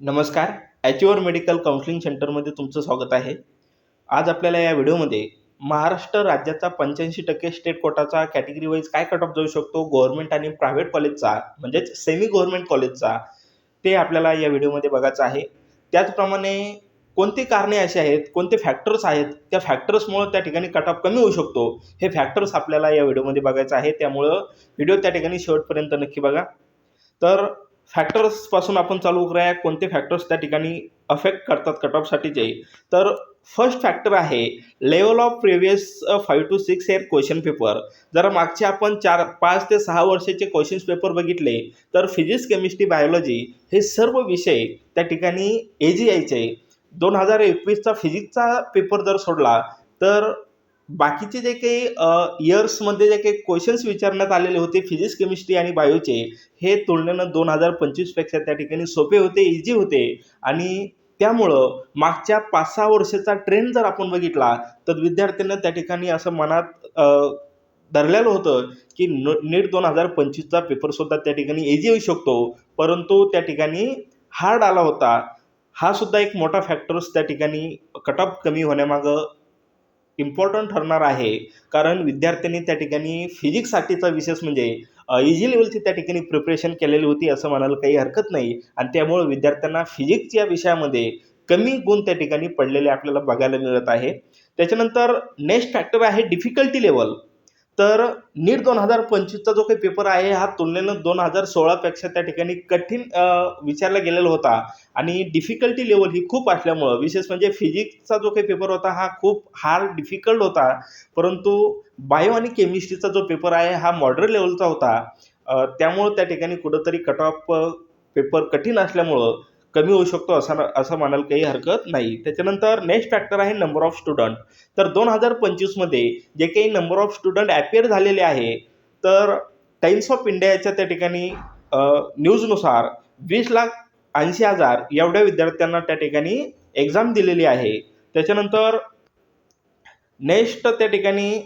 नमस्कार. ॲच्युअर medical counselling सेंटरमध्ये तुमचं स्वागत आहे. आज आपल्याला या व्हिडिओमध्ये महाराष्ट्र राज्याचा पंच्याऐंशी टक्के स्टेट कोटाचा कॅटेगरी वाईज काय कट ऑफ जाऊ शकतो? गव्हर्नमेंट आणि प्रायव्हेट कॉलेजचा म्हणजेच सेमी गव्हर्नमेंट कॉलेजचा ते आपल्याला या व्हिडिओमध्ये बघायचं आहे. त्याचप्रमाणे कोणती कारणे अशी आहेत कोणते फॅक्टर्स आहेत त्या फॅक्टर्समुळं त्या ठिकाणी कट ऑफ कमी होऊ शकतो हे फॅक्टर्स आपल्याला या व्हिडिओमध्ये बघायचं आहे. त्यामुळं व्हिडिओ त्या ठिकाणी शेवटपर्यंत नक्की बघा. तर फॅक्टर्सपासून आपण चालू करूया. कोणते फॅक्टर्स त्या ठिकाणी अफेक्ट करतात कट ऑफसाठीचे तर फर्स्ट फॅक्टर आहे level of previous five to six year question paper जर मागचे आपण चार पाच ते सहा वर्षाचे क्वेश्चन्स पेपर बघितले तर फिजिक्स केमिस्ट्री बायोलॉजी हे सर्व विषय त्या ठिकाणी ए जी आयचे दोन हजार एकवीसचा फिजिक्सचा पेपर जर सोडला तर बाकीचे जे काही इयर्समध्ये जे काही क्वेश्चन्स विचारण्यात आलेले होते फिजिक्स केमिस्ट्री आणि बायोचे हे तुलनेनं दोन हजार पंचवीसपेक्षा त्या ठिकाणी सोपे होते इझी होते. आणि त्यामुळं मागच्या पाच सहा वर्षाचा ट्रेंड जर आपण बघितला तर विद्यार्थ्यांना त्या ठिकाणी असं मनात धरलेलं होतं की न नीट दोन हजार पंचवीसचा पेपरसुद्धा त्या ठिकाणी इझी होऊ शकतो. परंतु त्या ठिकाणी हार्ड आला होता. हा सुद्धा एक मोठा फॅक्टर्स त्या ठिकाणी कट ऑफ कमी होण्यामागं इम्पॉर्टंट ठरणार आहे. कारण विद्यार्थ्यांनी त्या ठिकाणी फिजिक्ससाठीचा विशेष म्हणजे इझी लेवलची त्या ठिकाणी प्रिपरेशन केलेली होती असं म्हणायला काही हरकत नाही. आणि त्यामुळं विद्यार्थ्यांना फिजिक्स या विषयामध्ये कमी गुण त्या ठिकाणी पडलेले आपल्याला बघायला मिळत आहे. त्याच्यानंतर नेक्स्ट फॅक्टर आहे डिफिकल्टी लेवल तर नीट दोन हजार पंचवीसचा जो काही पेपर आहे हा तुलनेनं दोन हजार सोळापेक्षा त्या ठिकाणी कठीण विचारला गेलेला होता. आणि डिफिकल्टी लेवल ही खूप असल्यामुळं विशेष म्हणजे फिजिक्सचा जो काही पेपर होता हा खूप हार्ड डिफिकल्ट होता. परंतु बायो आणि केमिस्ट्रीचा जो पेपर आहे हा मॉडरेट लेवलचा होता. त्यामुळं त्या ठिकाणी कुठंतरी कट ऑफ पेपर कठीण असल्यामुळं कमी होऊ शकतो असं असं म्हणायला काही हरकत नाही. त्याच्यानंतर नेक्स्ट फॅक्टर आहे नंबर ऑफ स्टुडंट तर दोन हजार पंचवीसमध्ये जे काही नंबर ऑफ स्टुडंट ॲपियर झालेले आहे तर टाइम्स ऑफ इंडियाच्या त्या ठिकाणी न्यूजनुसार वीस लाख ऐंशी हजार एवढ्या विद्यार्थ्यांना त्या ठिकाणी एक्झाम दिलेली आहे. त्याच्यानंतर नेक्स्ट त्या ठिकाणी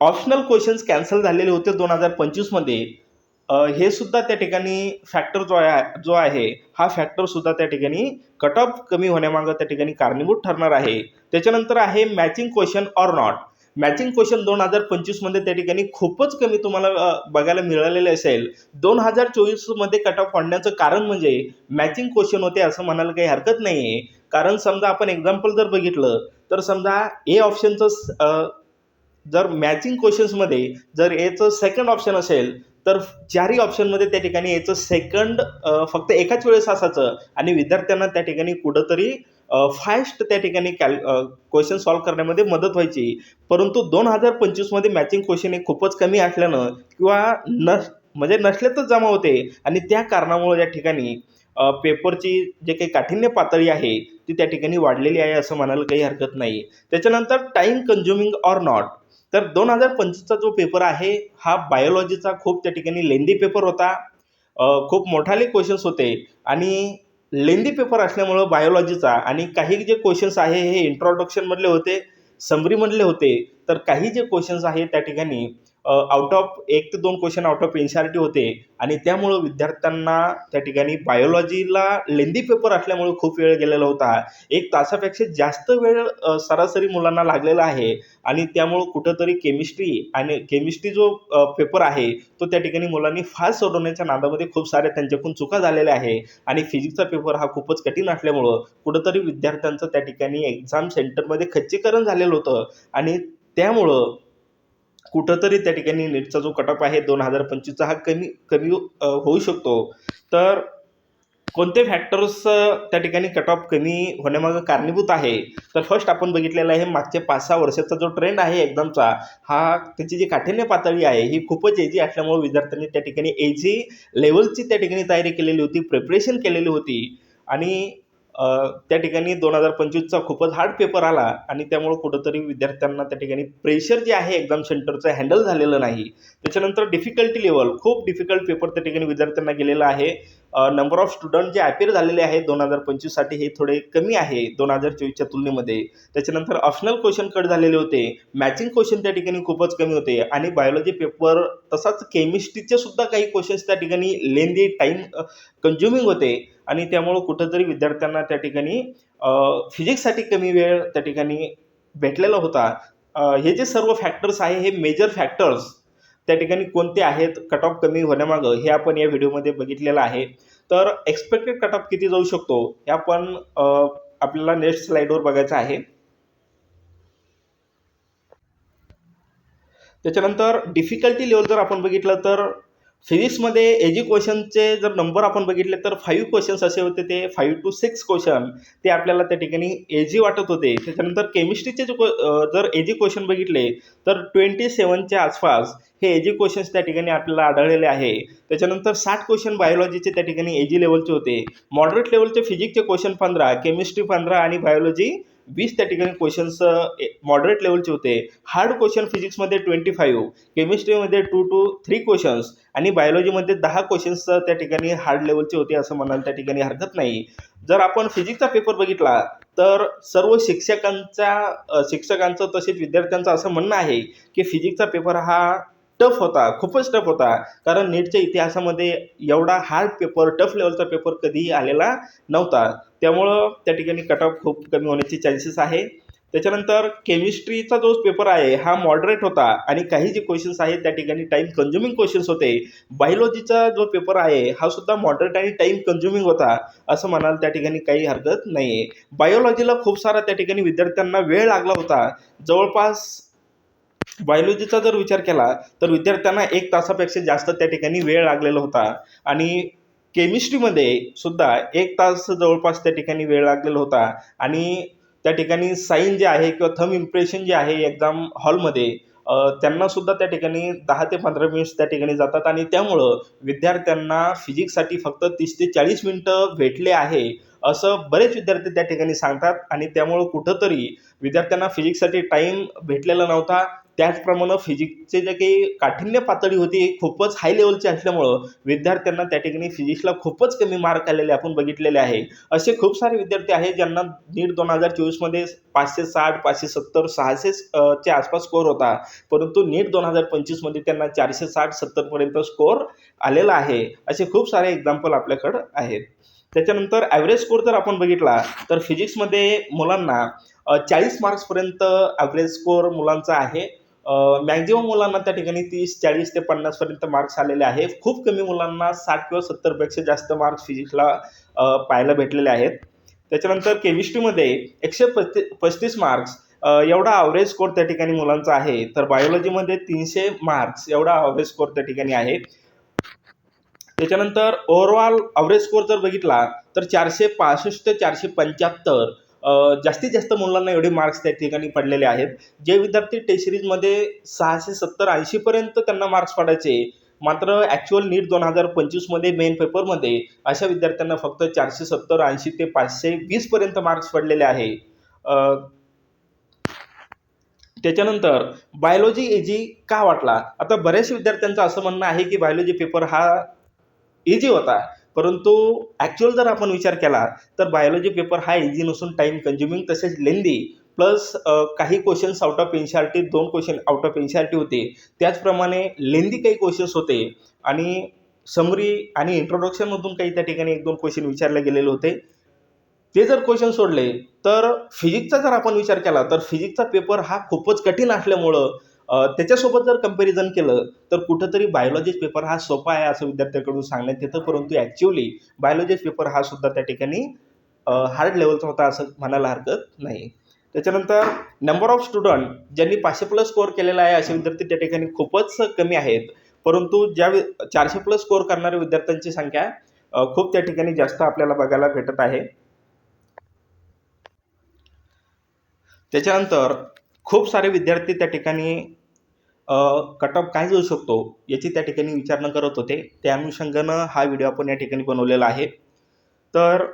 ऑप्शनल क्वेश्चन्स कॅन्सल झालेले होते दोन हजार पंचवीसमध्ये हे सुद्धा त्या ठिकाणी फॅक्टर जो आहे जो आहे हा फॅक्टर सुद्धा त्या ठिकाणी कट ऑफ कमी होण्यामागं त्या ठिकाणी कारणीभूत ठरणार आहे. त्याच्यानंतर आहे matching question or not matching question दोन हजार पंचवीसमध्ये त्या ठिकाणी खूपच कमी तुम्हाला बघायला मिळालेले असेल. दोन हजार चोवीसमध्ये कट ऑफ वाढण्याचं कारण म्हणजे मॅचिंग क्वेश्चन होते असं म्हणायला काही हरकत नाही आहे कारण समजा आपण एक्झाम्पल जर बघितलं तर समजा ए ऑप्शनचं जर मॅचिंग क्वेश्चन्समध्ये जर एचं सेकंड ऑप्शन असेल तर चारही ऑप्शनमध्ये त्या ठिकाणी याचं सेकंड फक्त एकाच वेळेस असायचं. आणि विद्यार्थ्यांना त्या ठिकाणी कुठंतरी फास्ट त्या ठिकाणी कॅल क्वेश्चन सॉल्व्ह करण्यामध्ये मदत व्हायची. परंतु दोन हजार पंचवीसमध्ये मॅचिंग क्वेश्चन हे खूपच कमी असल्यानं किंवा न म्हणजे नसल्यातच जमा होते. आणि त्या कारणामुळे या ठिकाणी पेपरची जे काही काठिण्य पातळी आहे ती त्या ठिकाणी वाढलेली आहे असं म्हणायला काही हरकत नाही. त्याच्यानंतर टाईम कन्झ्युमिंग ऑर नॉट तर दोन हजार पंचवीसचा जो पेपर आहे हा बायोलॉजीचा खूप त्या ठिकाणी लेंदी पेपर होता. खूप मोठाले क्वेश्चन्स होते. आणि लेंदी पेपर असल्यामुळं बायोलॉजीचा आणि काही जे क्वेश्चन्स आहे हे इंट्रोडक्शनमधले होते समरीमधले होते तर काही जे क्वेश्चन्स आहे त्या ठिकाणी आउट ऑफ एक ते दोन क्वेश्चन आउट ऑफ एनसीआरटी होते. आणि त्यामुळं विद्यार्थ्यांना त्या ठिकाणी बायोलॉजीला लेंदी पेपर असल्यामुळे खूप वेळ गेलेला होता. एक तासापेक्षा जास्त वेळ सरासरी मुलांना लागलेला आहे. आणि त्यामुळं कुठंतरी केमिस्ट्री आणि केमिस्ट्री जो पेपर आहे तो त्या ठिकाणी मुलांनी फास्ट सोडवण्याच्या नादामध्ये खूप साऱ्या त्यांच्याकडून चुका झालेल्या आहे. आणि फिजिक्सचा पेपर हा खूपच कठीण असल्यामुळं कुठंतरी विद्यार्थ्यांचं त्या ठिकाणी एक्झाम सेंटरमध्ये खच्चीकरण झालेलं होतं. आणि त्यामुळं कुठंतरी त्या ठिकाणी नीटचा जो कटअप आहे दोन हजार पंचवीसचा हा कमी कमी होऊ शकतो. तर कोणते फॅक्टर्स त्या ठिकाणी कट ऑफ कमी होण्यामागं कारणीभूत आहे? तर फर्स्ट आपण बघितलेलं आहे मागच्या पाच सहा वर्षाचा जो ट्रेंड आहे एक्झामचा हा त्याची जी काठिण्य पातळी आहे ही खूपच एजी असल्यामुळे विद्यार्थ्यांनी त्या ठिकाणी एजी लेवलची त्या ठिकाणी तयारी केलेली होती प्रिपरेशन केलेली होती. आणि त्या ठिकाणी दोन हजार पंचवीसचा खूपच हार्ड पेपर आला आणि त्यामुळं कुठंतरी विद्यार्थ्यांना त्या ठिकाणी प्रेशर जे आहे एक्झाम सेंटरचं हँडल झालेलं नाही. त्याच्यानंतर डिफिकल्टी लेवल खूप डिफिकल्ट पेपर त्या ठिकाणी विद्यार्थ्यांना गेलेला आहे. नंबर ऑफ स्टुडंट जे अपेअर झालेले आहेत दोन हजार पंचवीससाठी हे थोडे कमी आहे दोन हजार चोवीसच्या तुलनेमध्ये. त्याच्यानंतर ऑप्शनल क्वेश्चन कट झालेले होते. मॅचिंग क्वेश्चन त्या ठिकाणी खूपच कमी होते. आणि बायोलॉजी पेपर तसाच केमिस्ट्रीचे सुद्धा काही क्वेश्चन्स त्या ठिकाणी लेंदी टाईम कन्झ्युमिंग होते. आणि त्यामुळं कुठंतरी विद्यार्थ्यांना त्या ठिकाणी फिजिक्ससाठी कमी वेळ त्या ठिकाणी भेटलेला होता. हे जे सर्व फॅक्टर्स आहे हे मेजर फॅक्टर्स त्या ठिकाणी कोणते आहेत कट ऑफ कमी होण्यामागं हे आपण या व्हिडिओमध्ये बघितलेलं आहे. तर एक्सपेक्टेड कट ऑफ किती जाऊ शकतो हे आपण आपल्याला नेक्स्ट स्लाइडवर बघायचं आहे. त्याच्यानंतर डिफिकल्टी लेवल जर आपण बघितलं तर फिजिक्समध्ये एजी क्वेश्चनचे जर नंबर आपण बघितले तर फाईव्ह क्वेश्चन्स असे होते ते फाईव्ह टू सिक्स क्वेश्चन ते आपल्याला त्या ठिकाणी एजी वाटत होते. त्याच्यानंतर केमिस्ट्रीचे जे जर एजी क्वेश्चन बघितले तर ट्वेंटी सेवनच्या आसपास हे एजी क्वेश्चन्स त्या ठिकाणी आपल्याला आढळलेले आहे. त्याच्यानंतर साठ क्वेश्चन बायोलॉजीचे त्या ठिकाणी एजी लेवलचे होते. मॉडरेट लेवलचे फिजिक्सचे क्वेश्चन पंधरा केमिस्ट्री पंधरा आणि बायोलॉजी वीस त्या ठिकाणी क्वेश्चन्स मॉडरेट लेवलचे होते. हार्ड क्वेश्चन फिजिक्समध्ये ट्वेंटी फाईव्ह केमिस्ट्रीमध्ये टू टू थ्री क्वेश्चन्स आणि बायोलॉजीमध्ये दहा क्वेश्चन्स त्या ठिकाणी हार्ड लेवलचे होते असं म्हणाल त्या ठिकाणी हरकत नाही. जर आपण फिजिक्सचा पेपर बघितला तर सर्व शिक्षकांचा शिक्षकांचं तसेच विद्यार्थ्यांचं असं म्हणणं आहे की फिजिक्सचा पेपर हा टफ होता खूपच टफ होता. कारण नीटच्या इतिहासामध्ये एवढा हार्ड पेपर टफ लेवलचा पेपर कधीही आलेला नव्हता. त्यामुळं त्या ठिकाणी कट ऑफ खूप कमी होण्याचे चान्सेस आहे. त्याच्यानंतर केमिस्ट्रीचा जो पेपर आहे हा मॉडरेट होता आणि काही जे क्वेश्चन्स आहेत त्या ठिकाणी टाईम कन्झ्युमिंग क्वेश्चन्स होते. बायोलॉजीचा जो पेपर आहे हा सुद्धा मॉडरेट आणि टाईम कन्झ्युमिंग होता असं म्हणाल त्या ठिकाणी काही हरकत नाही आहे बायोलॉजीला खूप सारा त्या ठिकाणी विद्यार्थ्यांना वेळ लागला होता. जवळपास बायोलॉजीचा जर विचार केला तर विद्यार्थ्यांना एक तासापेक्षा जास्त त्या ठिकाणी वेळ लागलेला होता. आणि केमिस्ट्रीमध्ये सुद्धा एक तास जवळपास त्या ठिकाणी वेळ लागलेला होता. आणि त्या ठिकाणी साईन जे आहे किंवा थम इम्प्रेशन जे आहे एक्झाम हॉलमध्ये त्यांना सुद्धा त्या ठिकाणी दहा ते पंधरा मिनिट्स त्या ठिकाणी जातात. आणि त्यामुळं विद्यार्थ्यांना फिजिक्ससाठी फक्त तीस ते चाळीस मिनटं भेटले आहे असं बरेच विद्यार्थी त्या ठिकाणी सांगतात. आणि त्यामुळं कुठंतरी विद्यार्थ्यांना फिजिक्ससाठी टाईम भेटलेला नव्हता. त्याचप्रमाणे फिजिक्सचे जे काही काठिण्य पातळी होती खूपच हाय लेवलची असल्यामुळं विद्यार्थ्यांना त्या ठिकाणी फिजिक्सला खूपच कमी मार्क आलेले आपण बघितलेले आहे. असे खूप सारे विद्यार्थी आहेत ज्यांना नीट दोन हजार चोवीसमध्ये पाचशे साठ पाचशे सत्तर सहाशे चे च्या आसपास स्कोअर होता. परंतु नीट दोन हजार पंचवीसमध्ये त्यांना चारशे साठ सत्तरपर्यंत स्कोअर आलेला आहे. असे खूप सारे एक्झाम्पल आपल्याकडं आहेत. त्याच्यानंतर ॲव्हरेज स्कोर जर आपण बघितला तर फिजिक्समध्ये मुलांना चाळीस मार्क्सपर्यंत ॲव्हरेज स्कोअर मुलांचा आहे. मॅक्झिमम मुलांना त्या ठिकाणी तीस चाळीस ते पन्नासपर्यंत मार्क्स आलेले आहे खूप कमी मुलांना साठ किंवा सत्तरपेक्षा जास्त मार्क्स फिजिक्सला पाहायला भेटलेले आहेत. त्याच्यानंतर केमिस्ट्रीमध्ये एकशे पस्ती पस्तीस मार्क्स एवढा ॲव्हरेज स्कोर त्या ठिकाणी मुलांचा आहे. तर बायोलॉजीमध्ये तीनशे मार्क्स एवढा ॲव्हरेज स्कोर त्या ठिकाणी आहे. त्याच्यानंतर ओव्हरऑल ॲव्हरेज स्कोर जर बघितला तर चारशे पासष्ट ते चारशे पंच्याहत्तर जास्तीत जास्त मुलांना एवढे मार्क्स त्या ठिकाणी पडलेले आहेत. जे विद्यार्थी टेस्ट सिरीजमध्ये सहाशे सत्तर ऐंशीपर्यंत त्यांना मार्क्स पडायचे मात्र ॲक्च्युअल नीट दोन हजार पंचवीसमध्ये मेन पेपरमध्ये अशा विद्यार्थ्यांना फक्त चारशे सत्तर ऐंशी ते पाचशे वीसपर्यंत मार्क्स पडलेले आहे. त्याच्यानंतर बायोलॉजी एजी का वाटला? आता बऱ्याच विद्यार्थ्यांचं असं म्हणणं आहे की बायोलॉजी पेपर हा इझी होता. परंतु ॲक्च्युअल जर आपण विचार केला तर बायोलॉजी पेपर हा इझी नसून टाईम कन्झ्युमिंग तसेच लेंदी प्लस काही questions out of N C E R T question out of N C E R T. त्याचप्रमाणे लेंदी काही क्वेश्चन्स होते आणि समरी आणि इंट्रोडक्शनमधून काही त्या ठिकाणी एक दोन क्वेश्चन विचारले गेलेले होते. ते जर क्वेश्चन सोडले तर फिजिक्सचा जर आपण विचार केला तर फिजिक्सचा पेपर हा खूपच कठीण असल्यामुळं त्याच्यासोबत जर कंपॅरिझन केलं तर कुठंतरी बायोलॉजी पेपर हा सोपा आहे असं विद्यार्थ्यांकडून सांगण्यात येतं परंतु ॲक्च्युअली बायोलॉजी पेपर हा सुद्धा त्या ठिकाणी हार्ड लेवलचा होता असं म्हणायला हरकत नाही. त्याच्यानंतर नंबर ऑफ स्टुडंट ज्यांनी पाचशे प्लस स्कोअर केलेला आहे असे विद्यार्थी त्या ठिकाणी खूपच कमी आहेत. परंतु ज्या चारशे प्लस स्कोअर करणाऱ्या विद्यार्थ्यांची संख्या खूप त्या ठिकाणी जास्त आपल्याला बघायला भेटत आहे. त्याच्यानंतर खूप सारे विद्यार्थी त्या ठिकाणी कट ऑफ काय जाऊ शकतो याची त्या ठिकाणी विचारणा करत होते. त्या अनुषंगानं हा व्हिडिओ आपण या ठिकाणी बनवलेला आहे. तर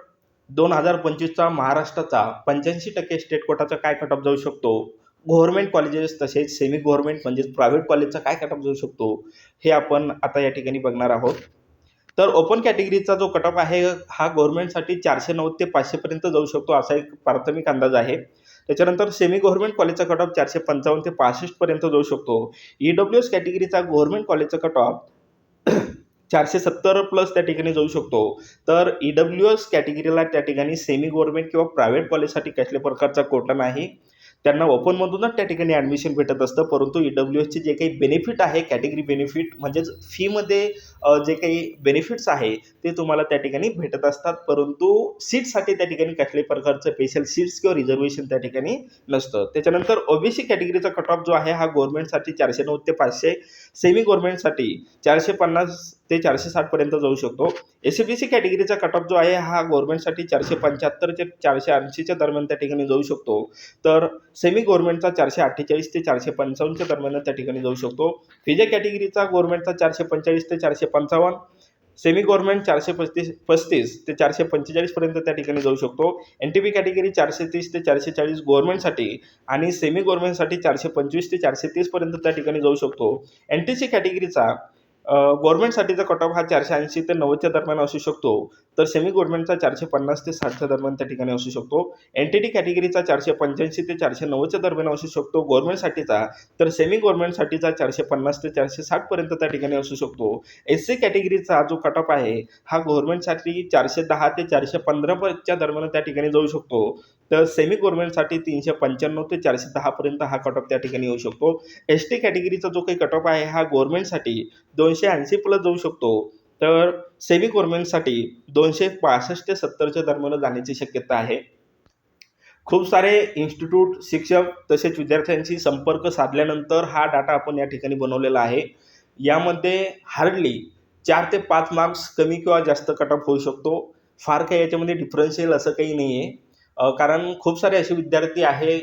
दोन हजार पंचवीसचा महाराष्ट्राचा पंच्याऐंशी टक्के स्टेट कोटाचा काय कट ऑफ जाऊ शकतो? गव्हर्मेंट कॉलेजेस तसेच सेमी गव्हर्मेंट म्हणजेच प्रायव्हेट कॉलेजचा काय कट ऑफ जाऊ शकतो? हे आपण आता या ठिकाणी बघणार आहोत. तर ओपन कॅटेगरीचा जो कट ऑफ आहे हा गव्हर्नमेंटसाठी चारशे नव्वद ते पाचशेपर्यंत जाऊ शकतो असा एक प्राथमिक अंदाज आहे. त्याच्यानंतर सेमी गव्हर्नमेंट कॉलेजचा कट ऑफ चारशे पंचावन्न ते पासष्टपर्यंत जाऊ शकतो. ई डब्ल्यू एस कॅटेगरीचा गव्हर्नमेंट कॉलेजचा कट ऑफ चारशे सत्तर प्लस त्या ठिकाणी जाऊ शकतो. तर ई डब्ल्यू एस कॅटेगरीला त्या ठिकाणी सेमी गव्हर्नमेंट किंवा प्रायव्हेट कॉलेजसाठी कसल्या प्रकारचा कोटा नाही. त्यांना ओपनमधूनच त्या ठिकाणी ॲडमिशन भेटत असतं. परंतु ई डब्ल्यू एसचे जे काही बेनिफिट आहे कॅटेगरी बेनिफिट म्हणजेच फीमध्ये जे काही बेनिफिट्स आहे ते तुम्हाला त्या ठिकाणी भेटत असतात. परंतु सीटसाठी त्या ठिकाणी कसल्याही प्रकारचं स्पेशल सीट्स किंवा रिझर्वेशन त्या ठिकाणी नसतं. त्याच्यानंतर ओबीसी कॅटेगरीचा कट ऑफ जो आहे हा गव्हर्नमेंटसाठी चारशे नऊ ते पाचशे सेमी गव्हर्नमेंटसाठी चारशे पन्नास ते चारशे साठपर्यंत जाऊ शकतो. एस सी बी सी कॅटेगरीचा कट ऑफ जो आहे हा गव्हर्नमेंटसाठी चारशे पंच्याहत्तर ते चारशे ऐंशीच्या दरम्यान त्या ठिकाणी जाऊ शकतो. तर सेमी गव्हर्नमेंटचा चारशे अठ्ठेचाळीस ते चारशे पंचावन्नच्या दरम्यान त्या ठिकाणी जाऊ शकतो. फिजे कॅटेगरीचा गव्हर्नमेंटचा चारशे पंचेचाळीस ते चारशे पंचावन्न सेमी गव्हर्नमेंट चारशे पस्तीस पस्तीस ते चारशे पंचेचाळीसपर्यंत त्या ठिकाणी जाऊ शकतो. एन टी पी कॅटेगरी चारशे तीस ते चारशे चाळीस गव्हर्नमेंटसाठी आणि सेमी गव्हर्नमेंटसाठी चारशे पंचवीस ते चारशे तीसपर्यंत त्या ठिकाणी जाऊ शकतो. एन टी सी कॅटेगरीचा गव्हर्नमेंटसाठीचा कट ऑफ हा चारशे ऐंशी ते नव्वदच्या दरम्यान असू शकतो तर सेमी गव्हर्नमेंटचा चारशे पन्नास ते साठच्या दरम्यान त्या ठिकाणी असू शकतो. एन टी टी कॅटेगरीचा चारशे पंच्याऐंशी ते चारशे नव्वदच्या दरम्यान असू शकतो. गव्हर्नमेंटसाठीचा तर सेमी गव्हर्नमेंटसाठीचा चारशे पन्नास ते चारशे साठपर्यंत त्या ठिकाणी असू शकतो. एस सी कॅटेगरीचा जो कट ऑफ आहे हा गव्हर्नमेंटसाठी चारशे दहा ते चारशे पंधराच्या दरम्यान त्या ठिकाणी जाऊ शकतो. तर सेमी गव्हर्नमेंटसाठी तीनशे पंच्याण्णव ते चारशे दहापर्यंत हा कट ऑफ त्या ठिकाणी येऊ शकतो. एस टी कॅटेगरीचा जो काही कट ऑफ आहे हा गव्हर्नमेंटसाठी दोनशे ऐंशी प्लस जाऊ शकतो. तर सेमी गव्हर्नमेंटसाठी दोनशे पासष्ट ते सत्तरच्या दरम्यान जाण्याची शक्यता आहे. खूप सारे इन्स्टिट्यूट शिक्षक तसेच विद्यार्थ्यांशी संपर्क साधल्यानंतर हा डाटा आपण या ठिकाणी बनवलेला आहे. यामध्ये हार्डली चार ते पाच मार्क्स कमी किंवा जास्त कट ऑफ होऊ शकतो. फार काही याच्यामध्ये डिफरन्शियल असं काही नाही आहे कारण खूप सारे असे विद्यार्थी आहे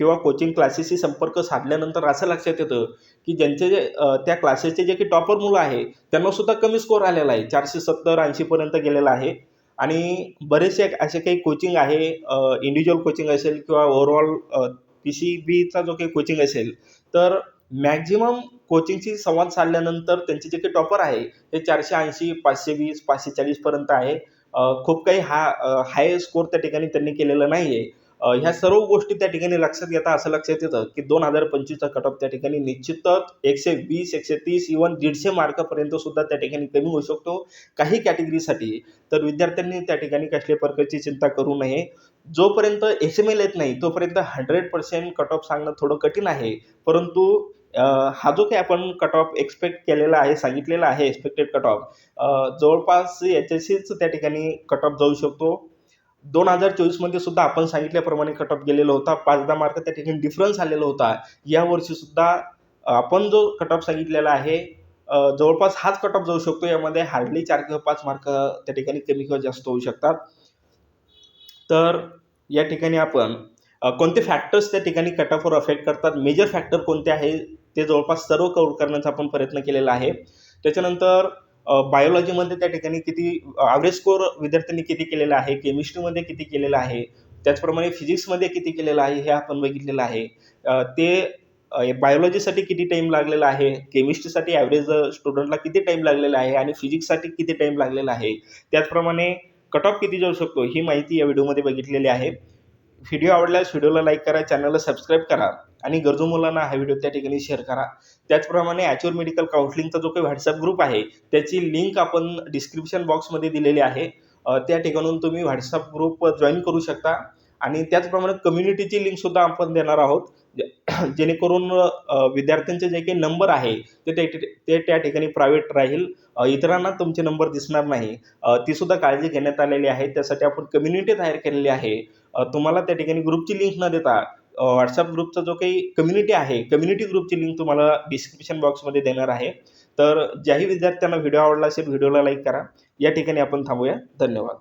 किंवा कोचिंग क्लासेसशी संपर्क साधल्यानंतर असं लक्षात येतं की ज्यांचे जे त्या क्लासेसचे जे काही टॉपर मुलं आहे त्यांना सुद्धा कमी स्कोर आलेला आहे. चारशे सत्तर ऐंशीपर्यंत गेलेला आहे. आणि बरेचसे असे काही कोचिंग आहे इंडिव्हिज्युअल कोचिंग असेल किंवा ओव्हरऑल पी सी बीचा जो काही कोचिंग असेल तर मॅक्झिमम कोचिंगशी संवाद साधल्यानंतर त्यांचे जे काही टॉपर आहे ते चारशे ऐंशी पाचशे वीस पाचशे चाळीसपर्यंत आहे. खूप काही हा हाय स्कोर त्या ठिकाणी त्यांनी केलेला नाही आहे ह्या सर्व गोष्टी त्या ठिकाणी लक्षात घेता असं लक्षात येतं की दोन हजार पंचवीसचा कट ऑफ त्या ठिकाणी निश्चितच एकशे वीस एकशे तीस इवन दीडशे मार्कापर्यंत सुद्धा त्या ठिकाणी कमी होऊ शकतो काही कॅटेगरीसाठी तर विद्यार्थ्यांनी त्या ठिकाणी कसल्या प्रकारची चिंता करू नये. जोपर्यंत एस एम एल येत नाही तोपर्यंत हंड्रेड पर्सेंट कट ऑफ सांगणं थोडं कठीण आहे. परंतु हा जो काही आपण कट ऑफ एक्सपेक्ट केलेला आहे सांगितलेला आहे एक्सपेक्टेड कट ऑफ जवळपास याच्याशीच त्या ठिकाणी कट ऑफ जाऊ शकतो. दोन हजार चोवीसमध्ये सुद्धा आपण सांगितल्याप्रमाणे कट ऑफ गेलेला होता. पाच दहा मार्क त्या ठिकाणी डिफरन्स आलेला होता. यावर्षी सुद्धा आपण जो कट ऑफ सांगितलेला आहे जवळपास हाच कट ऑफ जाऊ शकतो. यामध्ये हार्डली चार किंवा पाच मार्क त्या ठिकाणी कमी किंवा जास्त होऊ शकतात. तर या ठिकाणी आपण कोणते फॅक्टर्स त्या ठिकाणी कट ऑफवर अफेक्ट करतात? मेजर फॅक्टर कोणते आहे? ते जवळपास सर्व कवर करण्याचा आपण प्रयत्न केलेला आहे. त्याच्यानंतर बायोलॉजीमध्ये त्या ठिकाणी किती ॲव्हरेज स्कोर विद्यार्थ्यांनी किती केलेला आहे केमिस्ट्रीमध्ये किती केलेला आहे त्याचप्रमाणे फिजिक्समध्ये किती केलेलं आहे हे आपण बघितलेलं आहे. ते बायोलॉजीसाठी किती टाईम लागलेला आहे केमिस्ट्रीसाठी ॲव्हरेज स्टुडंटला किती टाईम लागलेला आहे आणि फिजिक्ससाठी किती टाईम लागलेला आहे. त्याचप्रमाणे कट ऑफ किती जाऊ शकतो ही माहिती या व्हिडिओमध्ये बघितलेली आहे. व्हिडिओ आवडल्यास व्हिडिओला लाईक करा चॅनलला सबस्क्राईब करा. आणि गरजू मुलांना हा व्हिडिओ त्या ठिकाणी शेअर करा. त्याचप्रमाणे ॲच्युअर मेडिकल काउन्सिलिंगचा जो काही व्हॉट्सअप ग्रुप आहे त्याची लिंक आपण डिस्क्रिप्शन बॉक्समध्ये दिलेली आहे. त्या ठिकाणून तुम्ही व्हॉट्सअप ग्रुप जॉईन करू शकता. आणि त्याचप्रमाणे कम्युनिटीची लिंकसुद्धा आपण देणार आहोत. जेणेकरून विद्यार्थ्यांचे जे काही नंबर आहे ते ते ते त्या ठिकाणी प्रायव्हेट राहील. इतरांना तुमचे नंबर दिसणार नाही. तीसुद्धा ती सुद्धा काळजी घेण्यात आलेली आहे. त्यासाठी आपण कम्युनिटी तयार केलेली आहे. तुम्हाला त्या ठिकाणी ग्रुपची लिंक न देता व्हॉट्सअप ग्रुपचा जो काही कम्युनिटी आहे कम्युनिटी ग्रुपची लिंक तुम्हाला डिस्क्रिप्शन बॉक्समध्ये देणार आहे. तर ज्याही विद्यार्थ्यांना व्हिडिओ आवडला असेल व्हिडिओला लाईक करा. या ठिकाणी आपण थांबूया. धन्यवाद.